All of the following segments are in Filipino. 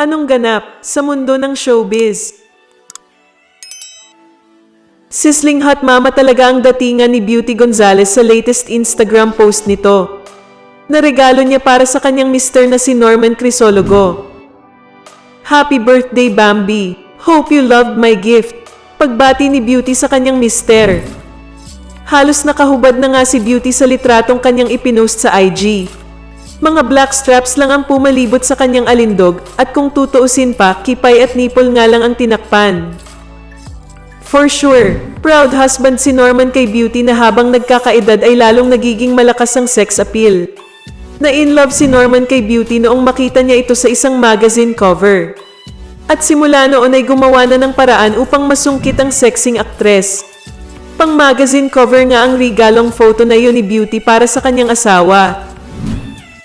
Anong ganap sa mundo ng showbiz? Sizzling hot mama talaga ang datingan ni Beauty Gonzalez sa latest Instagram post nito. Naregalo niya para sa kanyang mister na si Norman Crisologo. Happy birthday Bambi! Hope you loved my gift. Pagbati ni Beauty sa kanyang mister. Halos nakahubad na nga si Beauty sa litratong kanyang ipinost sa IG. Mga black straps lang ang pumalibot sa kanyang alindog at kung tutuusin pa, kipay at nipple nga lang ang tinakpan. For sure, proud husband si Norman kay Beauty na habang nagkakaedad ay lalong nagiging malakas ang sex appeal. Na in love si Norman kay Beauty noong makita niya ito sa isang magazine cover. At simula noon ay gumawa na ng paraan upang masungkit ang sexing aktres. Pang magazine cover nga ang regalong photo na yun ni Beauty para sa kanyang asawa.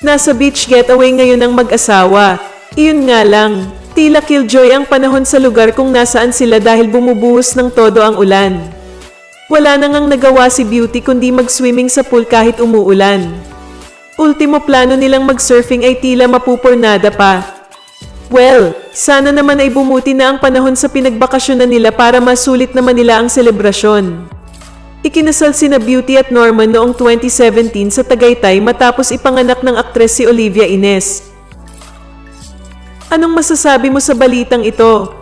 Nasa beach getaway ngayon ang mag-asawa. Iyon nga lang, tila killjoy ang panahon sa lugar kung nasaan sila dahil bumubuhos ng todo ang ulan. Wala na ngang nagawa si Beauty kundi mag-swimming sa pool kahit umuulan. Ultimo plano nilang mag-surfing ay tila mapupurnada pa. Well, sana naman ay bumuti na ang panahon sa pinagbakasyonan nila para masulit naman nila ang selebrasyon. Ikinasal sina Beauty at Norman noong 2017 sa Tagaytay matapos ipanganak ng aktres si Olivia Ines. Anong masasabi mo sa balitang ito?